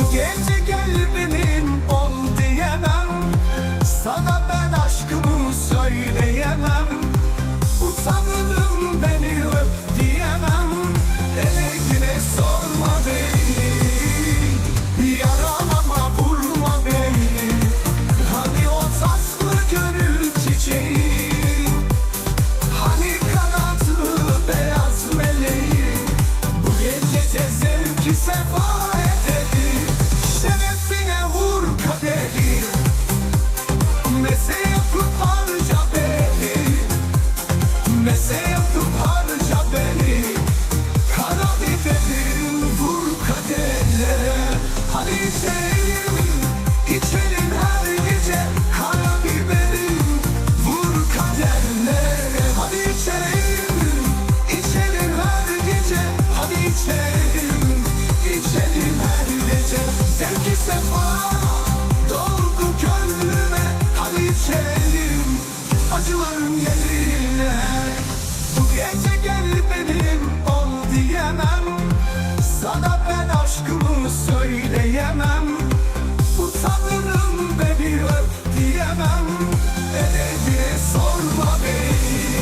Tükenecek турботи.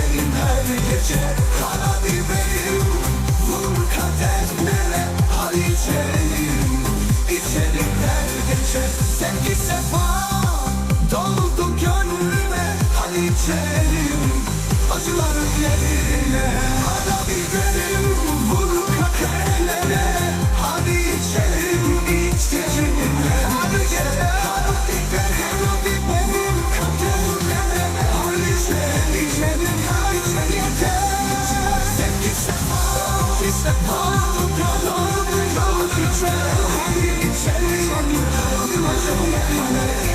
senin her gece Kara biberim Vur kaderlere Hal içerim İçerim her gece. Sevgi sefa Doldu gönlüme. Hal içerim Acıların yerine. I'm not, I'm not, I'm